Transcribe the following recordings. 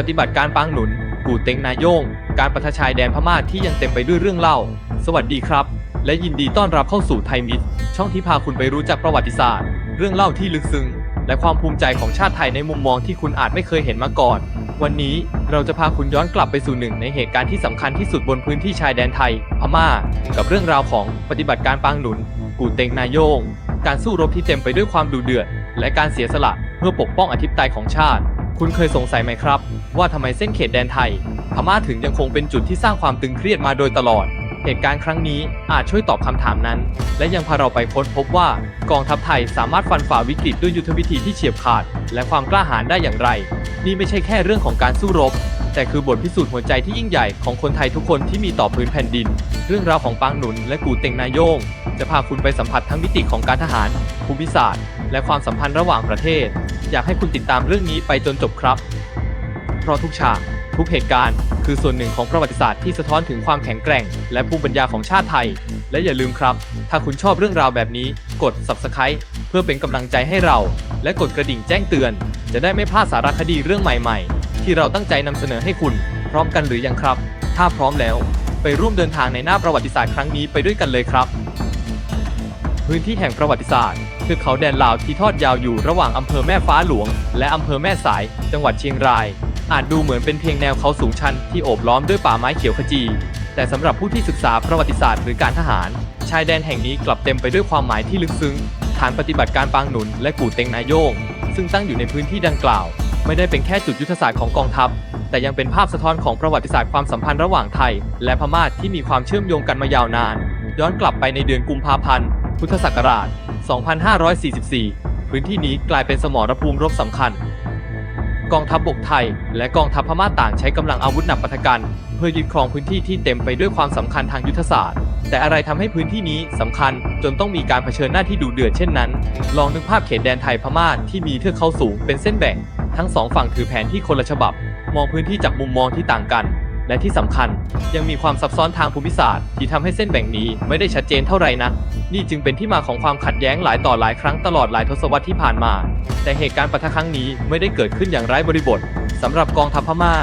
ปฏิบัติการปางหนุน กู่เต็งนาโยง การประทะชายแดนพม่าที่ยังเต็มไปด้วยเรื่องเล่า สวัสดีครับ และยินดีต้อนรับเข้าสู่ไทยมิตรช่องที่พาคุณไปรู้จักประวัติศาสตร์ เรื่องเล่าที่ลึกซึ้งและความภูมิใจของชาติไทยในมุมมองที่คุณอาจไม่เคยเห็นมาก่อน วันนี้เราจะพาคุณย้อนกลับไปสู่หนึ่งในเหตุการณ์ที่สำคัญที่สุดบนพื้นที่ชายแดนไทย พม่า กับเรื่องราวของปฏิบัติการปางหนุน กู่เต็งนาโยง การสู้รบที่เต็มไปด้วยความดุเดือด และการเสียสละเพื่อปกป้องอธิปไตยของชาติ คุณเคยสงสัยไหมครับ ว่าทำไมเส้นเขตแดนไทยพม่าถึงยังคงเป็นจุดที่สร้างความตึงเครียดมาโดยตลอด เหตุการณ์ครั้งนี้อาจช่วยตอบคำถามนั้น และยังพาเราไปค้นพบว่ากองทัพไทยสามารถฟันฝ่าวิกฤตด้วยยุทธวิธีที่เฉียบขาด และความกล้าหาญได้อย่างไร นี่ไม่ใช่แค่เรื่องของการสู้รบ แต่คือบทพิสูจน์หัวใจที่ยิ่งใหญ่ของคนไทยทุกคนที่มีต่อพื้นแผ่นดิน เรื่องราวของปางหนุนและกูเต็งนายโยง จะพาคุณไปสัมผัสทั้งมิติของการทหาร ภูมิศาสตร์ และความสัมพันธ์ระหว่างประเทศ อยากให้คุณติดตามเรื่องนี้ไปจนจบครับ เพราะทุกฉาก ทุกเหตุการณ์ คือส่วนหนึ่งของประวัติศาสตร์ที่สะท้อนถึงความแข็งแกร่ง และภูมิปัญญาของชาติไทย และอย่าลืมครับ ถ้าคุณชอบเรื่องราวแบบนี้ กด subscribe เพื่อเป็นกำลังใจให้เรา และกดกระดิ่งแจ้งเตือน จะได้ไม่พลาดสารคดีเรื่องใหม่ ๆ ที่เราตั้งใจนำเสนอให้คุณ พร้อมกันหรือยังครับ ถ้าพร้อมแล้ว ไปร่วมเดินทางในหน้าประวัติศาสตร์ครั้งนี้ไปด้วยกันเลยครับ พื้นที่แห่งประวัติศาสตร์คือเขาแดนลาวที่ทอดยาวอยู่ระหว่างอำเภอแม่ฟ้าหลวง และอำเภอแม่สาย จังหวัดเชียงราย อาจดูเหมือนเป็นเพียงแนวเขาสูงชันที่โอบล้อมด้วยป่าไม้เขียวขจี แต่สำหรับผู้ที่ศึกษาประวัติศาสตร์หรือการทหาร ชายแดนแห่งนี้กลับเต็มไปด้วยความหมายที่ลึกซึ้ง ฐานปฏิบัติการปางหนุนและกู่เต็งนายโยง ซึ่งตั้งอยู่ในพื้นที่ดังกล่าว ไม่ได้เป็นแค่จุดยุทธศาสตร์ของกองทัพแต่ยังเป็นภาพสะท้อนของประวัติศาสตร์ความสัมพันธ์ระหว่างไทย และพม่าที่มีความเชื่อมโยงกันมายาวนาน ย้อนกลับไปในเดือนกุมภาพันธ์ พุทธศักราช 2544 พื้นที่นี้กลายเป็นสมรภูมิรบสำคัญ กองทัพบบกไทย และกองทัพพม่าต่างใช้กำลังอาวุธหนักปะทะกัน เพื่อยึดครองพื้นที่ที่เต็มไปด้วยความสำคัญทางยุทธศาสตร์ แต่อะไรทำให้พื้นที่นี้สำคัญจนต้องมีการเผชิญหน้าที่ดุเดือดเช่นนั้น ลองนึกภาพเขตแดนไทยพม่าที่มีเทือกเขาสูงเป็นเส้นแบ่ง ทั้งสองฝั่งถือแผนที่คนละฉบับ มองพื้นที่จากมุมมองที่ต่างกัน และที่สำคัญยังมีความซับซ้อนทางภูมิศาสตร์ ที่ทำให้เส้นแบ่งนี้ไม่ได้ชัดเจนเท่าไหร่นัก นี่จึงเป็นที่มาของความขัดแย้งหลายต่อหลายครั้งตลอดหลายทศวรรษที่ผ่านมา แต่เหตุการณ์ปะทะครั้งนี้ไม่ได้เกิดขึ้นอย่างไร้บริบทสำหรับกองทัพพม่า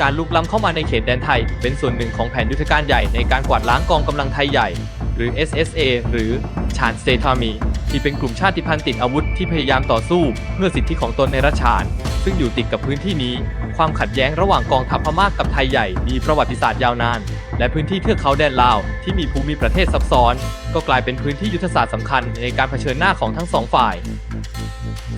การลุกล้ำเข้ามาในเขตแดนไทย เป็นส่วนหนึ่งของแผนยุทธการใหญ่ในการกวาดล้างกองกำลังไทยใหญ่ หรือ SSA หรือชานสเตทามีที่เป็นกลุ่มชาติพันธุ์ติดอาวุธที่พยายามต่อสู้ เพื่อสิทธิของตนในรัชฉาน ซึ่งอยู่ติดกับพื้นที่นี้ ความขัดแย้งระหว่างกองทัพพม่ากกับไทยใหญ่มีประวัติศาสตร์ยาวนาน และพื้นที่เทือกเขาแดนลาวที่มีภูมิประเทศซับซ้อน ก็กลายเป็นพื้นที่ยุทธศาสตร์สำคัญในการเผชิญหน้าของทั้งสองฝ่าย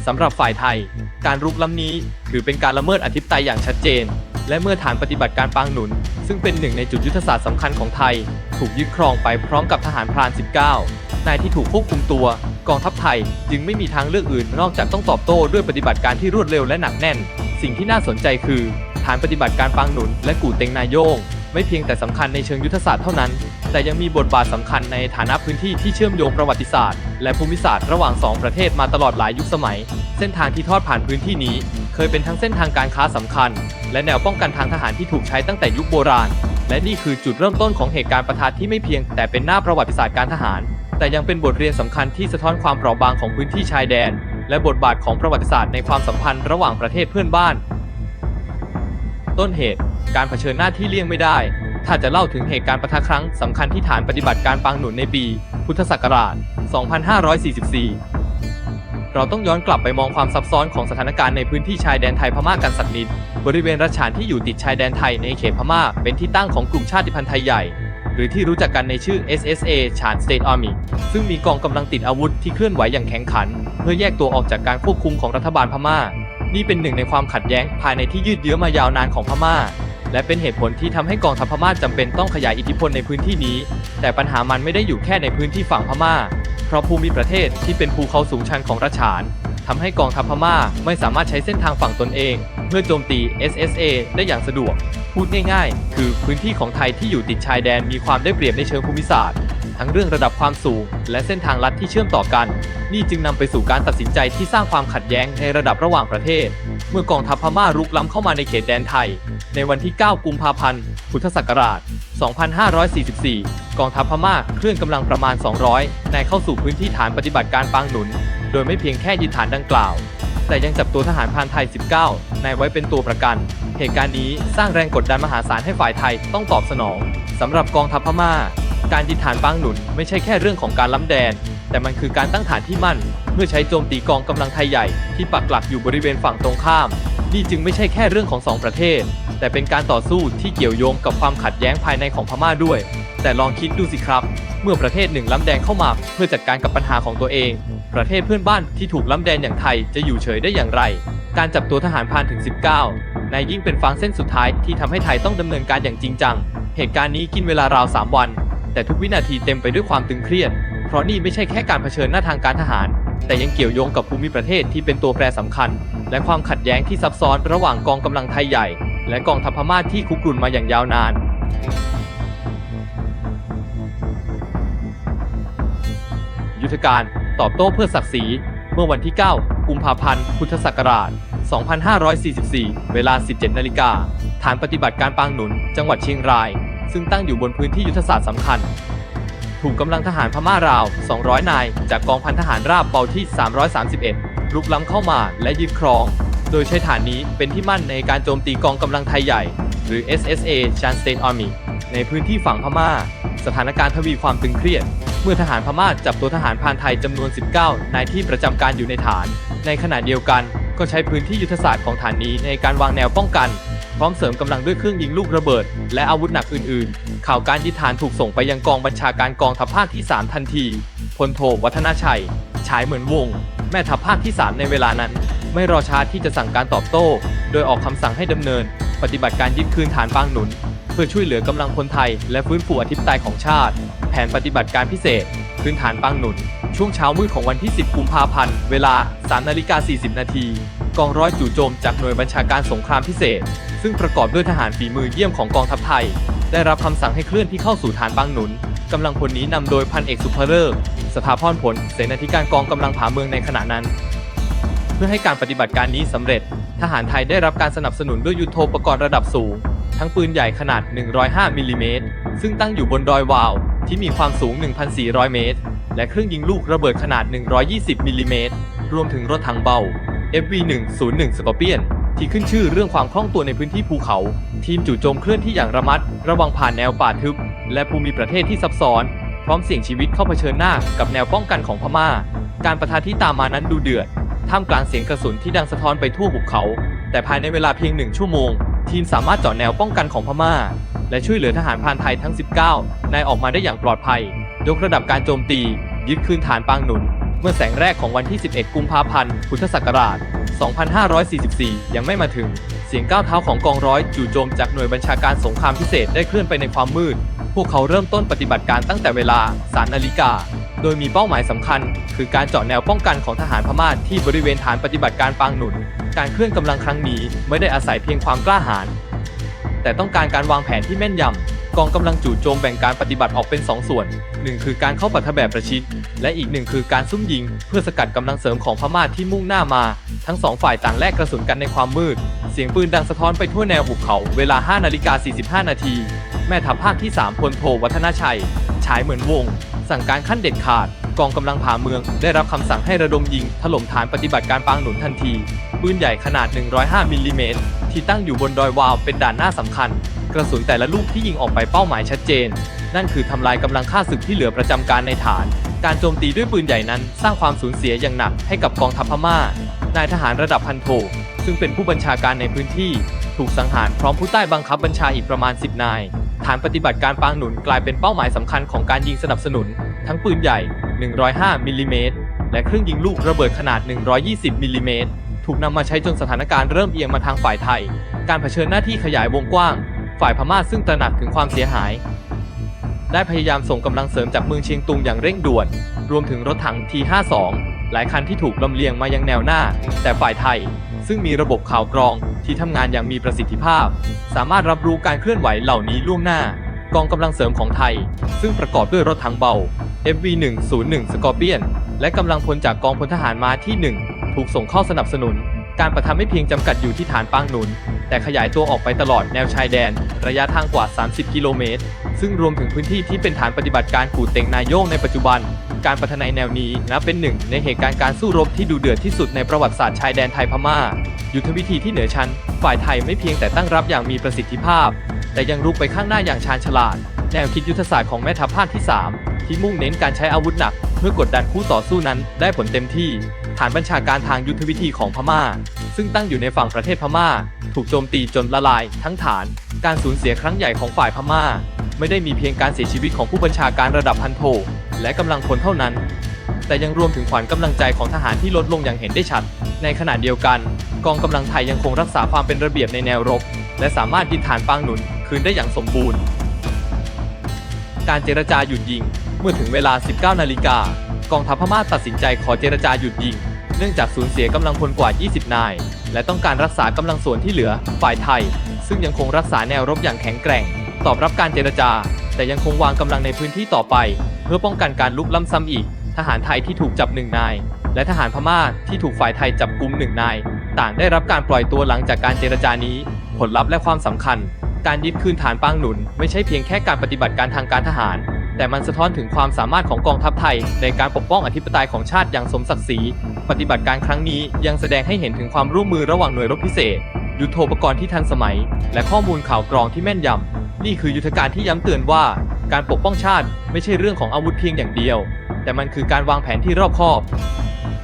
สำหรับฝ่ายไทย การรุกล้ำนี้ถือเป็นการละเมิดอธิปไตยอย่างชัดเจน และเมื่อฐานปฏิบัติการปางหนุน ซึ่งเป็นหนึ่งในจุดยุทธศาสตร์สำคัญของไทย ถูกยึดครองไปพร้อมกับทหารพราน 19 นายที่ถูกควบคุมตัว กองทัพไทยจึงไม่มีทางเลือกอื่น นอกจากต้องตอบโต้ด้วยปฏิบัติการที่รวดเร็วและหนักแน่น สิ่งที่น่าสนใจคือ ฐานปฏิบัติการปางหนุน และกู่เต็งนายโยง ไม่เพียงแต่สำคัญในเชิงยุทธศาสตร์เท่านั้น แต่ยังมีบทบาทสำคัญในฐานะพื้นที่ที่เชื่อมโยงประวัติศาสตร์ และภูมิศาสตร์ระหว่างสองประเทศมาตลอดหลายยุคสมัย เส้นทางที่ทอดผ่านพื้นที่นี้ เคยเป็นทั้งเส้นทางการค้าสำคัญ และแนวป้องกันทางทหารที่ถูกใช้ตั้งแต่ยุคโบราณ และนี่คือจุดเริ่มต้นของเหตุการณ์ประทะที่ไม่เพียง แต่เป็นหน้าประวัติศาสตร์การทหาร แต่ยังเป็นบทเรียนสำคัญที่สะท้อนความเปราะบางของพื้นที่ชายแดน และบทบาทของประวัติศาสตร์ในความสัมพันธ์ระหว่างประเทศเพื่อนบ้าน ต้นเหตุ การเผชิญหน้าที่เลี่ยงไม่ได้ ถ้าจะเล่าถึงเหตุการณ์ประทะครั้งสำคัญที่ฐานปฏิบัติการปางหนุนในปี พุทธศักราช 2544 เราต้องย้อนกลับไปมองความซับซ้อนของสถานการณ์ในพื้นที่ชายแดนไทยพม่ากันสักนิด บริเวณรัชฉานที่อยู่ติดชายแดนไทยในเขตพม่า เป็นที่ตั้งของกลุ่มชาติพันธุ์ไทยใหญ่ หรือที่รู้จักกันในชื่อ SSA ชาน State Army ซึ่งมีกองกำลังติดอาวุธที่เคลื่อนไหวอย่างแข็งขัน เพื่อแยกตัวออกจากการควบคุมของรัฐบาลพม่า นี่เป็นหนึ่งในความขัดแย้งภายในที่ยืดเยื้อมายาวนานของพม่า และเป็นเหตุผลที่ทำให้กองทัพพม่าจำเป็นต้องขยายอิทธิพลในพื้นที่นี้ แต่ปัญหามันไม่ได้อยู่แค่ในพื้นที่ฝั่งพม่า เพราะภูมิประเทศที่เป็นภูเขาสูงชันของรัชฉาน ทำให้กองทัพพม่าไม่สามารถใช้เส้นทางฝั่งตนเอง เพื่อโจมตี SSA ได้อย่างสะดวก พูดง่ายๆ คือพื้นที่ของไทยที่อยู่ติดชายแดนมีความได้เปรียบในเชิงภูมิศาสตร์ ทั้งเรื่องระดับความสูง และเส้นทางลัดที่เชื่อมต่อกัน นี่จึงนำไปสู่การตัดสินใจที่สร้างความขัดแย้งในระดับระหว่างประเทศ เมื่อกองทัพพม่ารุกล้ำเข้ามาในเขตแดนไทย ในวันที่ 9 กุมภาพันธ์ พุทธศักราช 2544 กองทัพพม่าเคลื่อนกำลังประมาณ 200นายเข้าสู่พื้นที่ฐานปฏิบัติการปางหนุน โดยไม่เพียงแค่ยึดฐานดังกล่าว แต่ยังจับตัวทหารพรานไทย 19 นายไว้เป็นตัวประกัน เหตุการณ์นี้สร้างแรงกดดันมหาศาลให้ฝ่ายไทยต้องตอบสนองสำหรับกองทัพพม่า การยึดฐานปางหนุนไม่ใช่แค่เรื่องของการล้ำแดน แต่มันคือการตั้งฐานที่มั่นเพื่อใช้โจมตีกองกำลังไทยใหญ่ที่ปักหลักอยู่บริเวณฝั่งตรงข้าม นี่จึงไม่ใช่แค่เรื่องของสองประเทศ แต่เป็นการต่อสู้ที่เกี่ยวโยงกับความขัดแย้งภายในของพม่าด้วย แต่ลองคิดดูสิครับ เมื่อประเทศหนึ่งล้ำแดงเข้ามาเพื่อจัดการกับปัญหาของตัวเอง ประเทศเพื่อนบ้านที่ถูกล้ำแดนอย่างไทยจะอยู่เฉยได้อย่างไร การจับตัวทหารพานถึง 19 นายยิ่งเป็นฟางเส้นสุดท้ายที่ทำให้ไทยต้องดำเนินการอย่างจริงจัง เหตุการณ์นี้กินเวลาราว 3 วัน แต่ทุกวินาทีเต็มไปด้วยความตึงเครียด เพราะนี่ไม่ใช่แค่การเผชิญหน้าทางการทหาร แต่ยังเกี่ยวโยงกับภูมิประเทศที่เป็นตัวแปรสำคัญ และความขัดแย้งที่ซับซ้อนระหว่างกองกำลังไทยใหญ่ และกองทัพพม่าที่คุกรุ่นมาอย่างยาวนานยุทธการ ตอบโต้เพื่อศักดิ์ศรี เมื่อวันที่ 9 กุมภาพันธ์ พุทธศักราช 2544 เวลา 17 นาฬิกา ฐานปฏิบัติการปางหนุน จังหวัดเชียงราย ซึ่งตั้งอยู่บนพื้นที่ยุทธศาสตร์สำคัญ ถูกกำลังทหารพม่าราว 200 นาย จากกองพันทหารราบเปาที่ 331 ลุกล้ำเข้ามาและยึดครอง โดยใช้ฐานนี้เป็นที่มั่นในการโจมตีกองกำลังไทยใหญ่ หรือ SSA c h a n s t a n Army ในพื้นที่ฝั่งพม่า สถานการณ์ทวีความตึงเครียด เมื่อทหารพม่าจับตัวทหารพานไทยจำนวน 19 นายที่ประจำการอยู่ในฐาน ในขณะเดียวกันก็ใช้พื้นที่ยุทธศาสตร์ของฐานนี้ในการวางแนวป้องกัน พร้อมเสริมกำลังด้วยเครื่องยิงลูกระเบิด และอาวุธหนักอื่น ๆ ข่าวการยึดฐานถูกส่งไปยังกองบัญชาการกองทัพภาคที่ 3 ทันทีพลโทวัฒนาชัย ฉายเหมือนวง แม่ทัพภาคที่ 3 ในเวลานั้น ไม่รอช้าที่จะสั่งการตอบโต้ โดยออกคำสั่งให้ดำเนิน ปฏิบัติการยึดคืนฐานปางหนุน เพื่อช่วยเหลือกำลังพลไทย และฟื้นฟูอธิปไตยของชาติ แผนปฏิบัติการพิเศษคืนฐานปางหนุน ช่วงเช้ามืดของวันที่ 10 กุมภาพันธ์ เวลา 3 นาฬิกา 40 นาที กองร้อยจู่โจมจากหน่วยบัญชาการสงครามพิเศษ ซึ่งประกอบด้วยทหารฝีมือเยี่ยมของกองทัพไทย ได้รับคำสั่งให้เคลื่อนที่เข้าสู่ฐานปางหนุนกำลังพลนี้นำโดยพันเอกสุภเริกสถาพรผล เสนาธิการกองกำลังผาเมืองในขณะนั้น เพื่อให้การปฏิบัติการนี้สำเร็จ ทหารไทยได้รับการสนับสนุนด้วยยุทโธปกรณ์ระดับสูง ทั้งปืนใหญ่ขนาด 105มิลลิเมตรซึ่งตั้งอยู่บนดอยวาว ที่มีความสูง 1,400 เมตร และเครื่องยิงลูกระเบิดขนาด 120 มิลลิเมตร รวมถึงรถถังเบา FV101 Scorpion ที่ขึ้นชื่อเรื่องความคล่องตัวในพื้นที่ภูเขา ทีมจู่โจมเคลื่อนที่อย่างระมัด ระวังผ่านแนวป่าทึบ และภูมิประเทศที่ซับซ้อน พร้อมเสี่ยงชีวิตเข้าเผชิญหน้ากับแนวป้องกันของพม่า การประทะที่ตามมานั้นดูเดือด ท่ามกลางเสียงกระสุนที่ดังสะท้อนไปทั่วหุบเขา แต่ภายในเวลาเพียงหนึ่งชั่วโมง ทีมสามารถเจาะแนวป้องกันของพม่า และช่วยเหลือทหารพรานไทยทั้ง 19 นายออกมาได้อย่างปลอดภัย ยกระดับการโจมตี ยึดคืนฐานปางหนุน เมื่อแสงแรกของวันที่ 11 กุมภาพันธ์ พุทธศักราช 2544 ยังไม่มาถึง เสียงก้าวเท้าของกองร้อยจู่โจมจากหน่วยบัญชาการสงครามพิเศษได้เคลื่อนไปในความมืด พวกเขาเริ่มต้นปฏิบัติการตั้งแต่เวลา 3 นาฬิกา โดยมีเป้าหมายสำคัญ คือการเจาะแนวป้องกันของทหารพม่าที่บริเวณฐานปฏิบัติการปางหนุน การเคลื่อนกำลังครั้งนี้ไม่ได้อาศัยเพียงความกล้าหาญ แต่ต้องการการวางแผนที่แม่นยำกองกำลังจู่โจมแบ่งการปฏิบัติออกเป็น 2 ส่วน 1 คือการเข้าปะทะแบบประชิด และอีกหนึ่งคือการซุ่มยิง เพื่อสกัดกำลังเสริมของพม่าที่มุ่งหน้ามา ทั้งสองฝ่ายต่างแลกกระสุนกันในความมืด เสียงปืนดังสะท้อนไปทั่วแนวหุบเขา เวลา5นาฬิกา45 นาที แม่ทัพภาคที่ 3พลโทวัฒนาชัย ฉายเหมือนวง สั่งการขั้นเด็ดขาด กองกำลังผ่าเมือง ได้รับคำสั่งให้ระดมยิง ถล่มฐานปฏิบัติการปางหนุนทันที ปืนใหญ่ขนาด 105มิลลิเมตรที่ตั้งอยู่บนดอยวาวเป็นด่านหน้าสำคัญ กระสุนแต่ละลูกที่ยิงออกไปเป้าหมายชัดเจน นั่นคือทำลายกำลังฆ่าศึกที่เหลือประจำการในฐาน การโจมตีด้วยปืนใหญ่นั้น สร้างความสูญเสียอย่างหนักให้กับกองทัพพม่านายทหารระดับพันโท ซึ่งเป็นผู้บัญชาการในพื้นที่ ถูกสังหารพร้อมผู้ใต้บังคับบัญชาอีกประมาณ 10 นาย ฐานปฏิบัติการปางหนุนกลายเป็นเป้าหมายสำคัญของการยิงสนับสนุน ทั้งปืนใหญ่ 105มิลลิเมตรและเครื่องยิงลูกระเบิดขนาด 120มิลลิเมตร ถูกนำมาใช้จนสถานการณ์เริ่มเอียงมาทางฝ่ายไทย การเผชิญหน้าที่ขยายวงกว้าง ฝ่ายพม่าซึ่งตระหนักถึงความเสียหาย ได้พยายามส่งกำลังเสริมจากเมืองเชียงตุงอย่างเร่งด่วน รวมถึงรถถัง T52 หลายคันที่ถูกลำเลียงมายังแนวหน้า แต่ฝ่ายไทย ซึ่งมีระบบข่าวกรองที่ทำงานอย่างมีประสิทธิภาพ สามารถรับรู้การเคลื่อนไหวเหล่านี้ล่วงหน้ากองกำลังเสริมของไทย ซึ่งประกอบด้วยรถถังเบา FV101 Scorpion และกำลังพลจากกองพลทหารม้าที่ 1 ถูกส่งเข้าสนับสนุน การประทำไม่เพียงจำกัดอยู่ที่ฐานปางหนุน แต่ขยายตัวออกไปตลอดแนวชายแดน ระยะทางกว่า 30 กิโลเมตร ซึ่งรวมถึงพื้นที่ที่เป็นฐานปฏิบัติการกู่เต็งนายโยงในปัจจุบัน การพัฒนแนวนี้นับเป็นหนึ่งในเหตุการณ์การสู้รบที่ดูเดือดที่สุดในประวัติศาสตร์ชายแดนไทยพม่า ยุทธวิธีที่เหนือชั้น ฝ่ายไทยไม่เพียงแต่ตั้งรับอย่างมีประสิทธิภาพ แต่ยังรุกไปข้างหน้าอย่างชาญฉลาด แนวคิดยุทธศาสตร์ของแม่ทัพภาคที่ 3 ที่มุ่งเน้นการใช้อาวุธหนัก เพื่อกดดันคู่ต่อสู้นั้นได้ผลเต็มที่ ฐานบัญชาการทางยุทธวิธีของพม่า ซึ่งตั้งอยู่ในฝั่งประเทศพม่า ถูกโจมตีจนละลาย ทั้งฐาน การสูญเสียครั้งใหญ่ของฝ่ายพม่า ไม่ได้มีเพียงการเสียชีวิตของผู้บัญชาการระดับพันโท และกำลังพลเท่านั้น แต่ยังรวมถึงขวัญกำลังใจของทหารที่ลดลงอย่างเห็นได้ชัด ในขณะเดียวกัน กองกำลังไทยยังคงรักษาความเป็นระเบียบในแนวรบ และสามารถยึดฐานปางหนุนคืนได้อย่างสมบูรณ์ การเจรจาหยุดยิง เมื่อถึงเวลา 19 นาฬิกากองทัพพม่าตัดสินใจขอเจรจาหยุดยิง เนื่องจากสูญเสียกำลังพลกว่า 20 นาย และต้องการรักษากำลังส่วนที่เหลือ ฝ่ายไทย ซึ่งยังคงรักษาแนวรบอย่างแข็งแกร่ง ตอบรับการเจรจา แต่ยังคงวางกำลังในพื้นที่ต่อไป เพื่อป้องกันการลุกล้ำซ้ำอีก ทหารไทยที่ถูกจับหนึ่งนาย และทหารพม่าที่ถูกฝ่ายไทยจับกุมหนึ่งนาย ต่างได้รับการปล่อยตัวหลังจากการเจรจานี้ ผลลัพธ์และความสำคัญ การยึดคืนฐานปางหนุน ไม่ใช่เพียงแค่การปฏิบัติการทางการทหาร แต่มันสะท้อนถึงความสามารถของกองทัพไทย ในการปกป้องอธิปไตยของชาติอย่างสมศักดิ์ศรีปฏิบัติการครั้งนี้ยังแสดงให้เห็นถึงความร่วมมือระหว่างหน่วยรบพิเศษ ยุทโธปกรณ์ที่ทันสมัย และข้อมูลข่าวกรองที่แม่นยำ นี่คือยุทธการที่ย้ำเตือนว่า การปกป้องชาติไม่ใช่เรื่องของอาวุธเพียงอย่างเดียว แต่มันคือการวางแผนที่รอบคอบ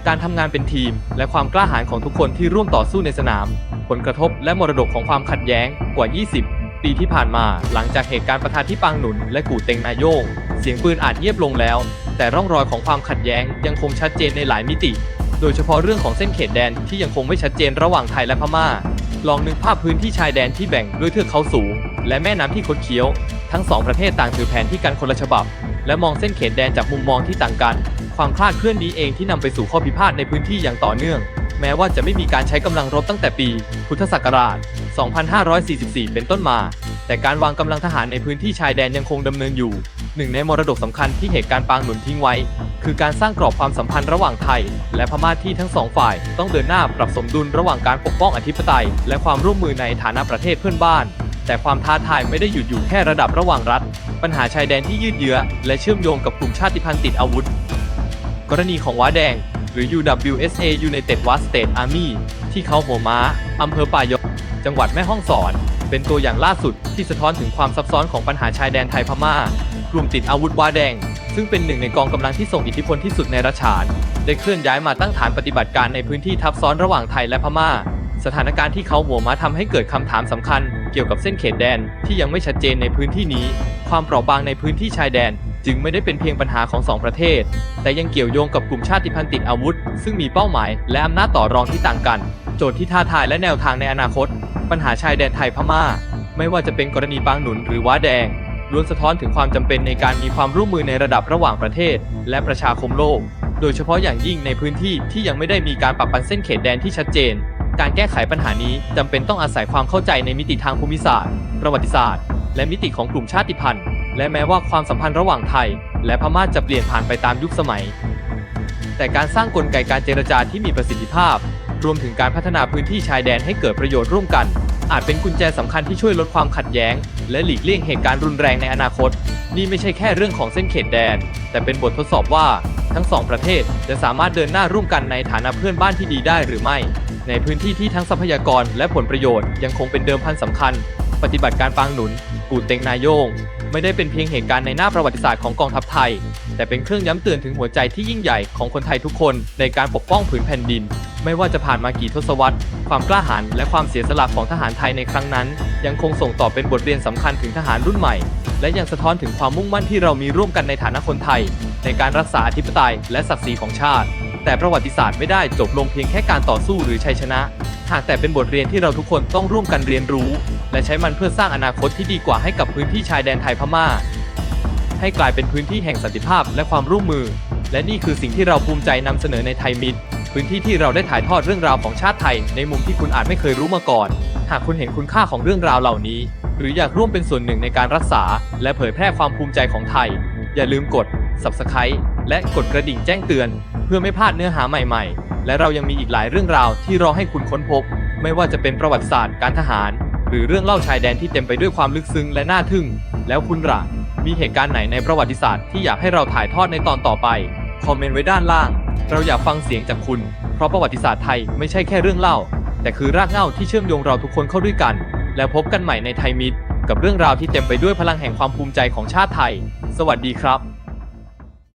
การทำงานเป็นทีม และความกล้าหาญของทุกคนที่ร่วมต่อสู้ในสนาม ผลกระทบและมรดกของความขัดแย้งกว่า 20 ปีที่ผ่านมา หลังจากเหตุการณ์ประทะที่ปางหนุนและกู่เต็งนายโยง เสียงปืนอาจเงียบลงแล้ว แต่ร่องรอยของความขัดแย้งยังคงชัดเจนในหลายมิติ โดยเฉพาะเรื่องของเส้นเขตแดนที่ยังคงไม่ชัดเจนระหว่างไทยและพม่า ลองนึกภาพพื้นที่ชายแดนที่แบ่งด้วยเทือกเขาสูง และแม่น้ำที่คดเคี้ยว ทั้งสองประเทศต่างถือแผนที่กันคนละฉบับ และมองเส้นเขตแดนจากมุมมองที่ต่างกัน ความคลาดเคลื่อนนี้เองที่นำไปสู่ข้อพิพาทในพื้นที่อย่างต่อเนื่อง แม้ว่าจะไม่มีการใช้กำลังรบตั้งแต่ปี พุทธศักราช 2544 เป็นต้นมา แต่การวางกำลังทหารในพื้นที่ชายแดนยังคงดำเนินอยู่ หนึ่งในมรดกสำคัญที่เหตุการณ์ปางหนุนทิ้งไว้ คือการสร้างกรอบความสัมพันธ์ระหว่างไทย และพม่าที่ทั้งสองฝ่าย ต้องเดินหน้าปรับสมดุลระหว่างการปกป้องอธิปไตย และความร่วมมือในฐานะประเทศเพื่อนบ้าน แต่ความท้าทายไม่ได้หยุดอยู่แค่ระดับระหว่างรัฐ ปัญหาชายแดนที่ยืดเยื้อและเชื่อมโยงกับกลุ่มชาติพันธุ์ติดอาวุธ กรณีของว้าแดง หรือ UWSA United Wa State Army ที่เขาหัวม้าอำเภอป่ายกจังหวัดแม่ฮ่องสอน เป็นตัวอย่างล่าสุดที่สะท้อนถึงความซับซ้อนของปัญหาชายแดนไทยพม่า กลุ่มติดอาวุธวาแดง ซึ่งเป็นหนึ่งในกองกำลังที่ส่งอิทธิพลที่สุดในรัชฉาน ได้เคลื่อนย้ายมาตั้งฐานปฏิบัติการในพื้นที่ทับซ้อนระหว่างไทยและพม่า สถานการณ์ที่เขาหัวม้าทำให้เกิดคำถามสำคัญ เกี่ยวกับเส้นเขตแดนที่ยังไม่ชัดเจนในพื้นที่นี้ ความเปราะบางในพื้นที่ชายแดน จึงไม่ได้เป็นเพียงปัญหาของสองประเทศ แต่ยังเกี่ยวโยงกับกลุ่มชาติพันธุ์ติดอาวุธ ซึ่งมีเป้าหมายและอำนาจต่อรองที่ต่างกัน โจทย์ที่ท้าทายและแนวทางในอนาคต ปัญหาชายแดนไทยพม่า ไม่ว่าจะเป็นกรณีปางหนุนหรือว้าแดงล้วนสะท้อนถึงความจำเป็นในการมีความร่วมมือในระดับระหว่างประเทศ และประชาคมโลก โดยเฉพาะอย่างยิ่งในพื้นที่ที่ยังไม่ได้มีการปรับปันเส้นเขตแดนที่ชัดเจน การแก้ไขปัญหานี้จำเป็นต้องอาศัยความเข้าใจในมิติทางภูมิศาสตร์ ประวัติศาสตร์ และมิติของกลุ่มชาติพันธุ์ และแม้ว่าความสัมพันธ์ระหว่างไทย และพม่าจะเปลี่ยนผ่านไปตามยุคสมัย แต่การสร้างกลไกการเจรจาที่มีประสิทธิภาพ รวมถึงการพัฒนาพื้นที่ชายแดนให้เกิดประโยชน์ร่วมกัน อาจเป็นกุญแจสำคัญที่ช่วยลดความขัดแย้ง และหลีกเลี่ยงเหตุการณ์รุนแรงในอนาคต นี่ไม่ใช่แค่เรื่องของเส้นเขตแดน แต่เป็นบททดสอบว่าทั้งสองประเทศจะสามารถเดินหน้าร่วมกันในฐานะเพื่อนบ้านที่ดีได้หรือไม่ ในพื้นที่ที่ทั้งทรัพยากรและผลประโยชน์ยังคงเป็นเดิมพันสำคัญ ปฏิบัติการปางหนุน กูเต็งนายโยง ไม่ได้เป็นเพียงเหตุการณ์ในหน้าประวัติศาสตร์ของกองทัพไทย แต่เป็นเครื่องย้ำเตือนถึงหัวใจที่ยิ่งใหญ่ของคนไทยทุกคนในการปกป้องผืนแผ่นดิน ไม่ว่าจะผ่านมากี่ทศวรรษ ความกล้าหาญและความเสียสละของทหารไทยในครั้งนั้น ยังคงส่งต่อเป็นบทเรียนสำคัญถึงทหารรุ่นใหม่ และยังสะท้อนถึงความมุ่งมั่นที่เรามีร่วมกันในฐานะคนไทย ในการรักษาอธิปไตยและศักดิ์ศรีของชาติ แต่ประวัติศาสตร์ไม่ได้จบลงเพียงแค่การต่อสู้หรือชัยชนะ หากแต่เป็นบทเรียนที่เราทุกคนต้องร่วมกันเรียนรู้ และใช้มันเพื่อสร้างอนาคตที่ดีกว่าให้กับพื้นที่ชายแดนไทยพม่า ให้กลายเป็นพื้นที่แห่งสันติภาพและความร่วมมือ และนี่คือสิ่งที่เราภูมิใจนำเสนอในไทยมิตรพื้นที่ที่เราได้ถ่ายทอดเรื่องราวของชาติไทย ในมุมที่คุณอาจไม่เคยรู้มาก่อน หากคุณเห็นคุณค่าของเรื่องราวเหล่านี้ หรืออยากร่วมเป็นส่วนหนึ่งในการรักษา และเผยแพร่ความภูมิใจของไทย อย่าลืมกด subscribe และกดกระดิ่งแจ้งเตือน เพื่อไม่พลาดเนื้อหาใหม่ ๆ และเรายังมีอีกหลายเรื่องราวที่รอให้คุณค้นพบ ไม่ว่าจะเป็นประวัติศาสตร์การทหาร หรือเรื่องเล่าชายแดนที่เต็มไปด้วยความลึกซึ้งและน่าทึ่ง แล้วคุณล่ะ มีเหตุการณ์ไหนในประวัติศาสตร์ที่อยากให้เราถ่ายทอดในตอนต่อไป คอมเมนต์ไว้ด้านล่าง เราอยากฟังเสียงจากคุณ เพราะประวัติศาสตร์ไทยไม่ใช่แค่เรื่องเล่า แต่คือรากเหง้าที่เชื่อมโยงเราทุกคนเข้าด้วยกัน แล้วพบกันใหม่ในไทยมิตรกับเรื่องราวที่เต็มไปด้วยพลังแห่งความภูมิใจของชาติไทย สวัสดีครับ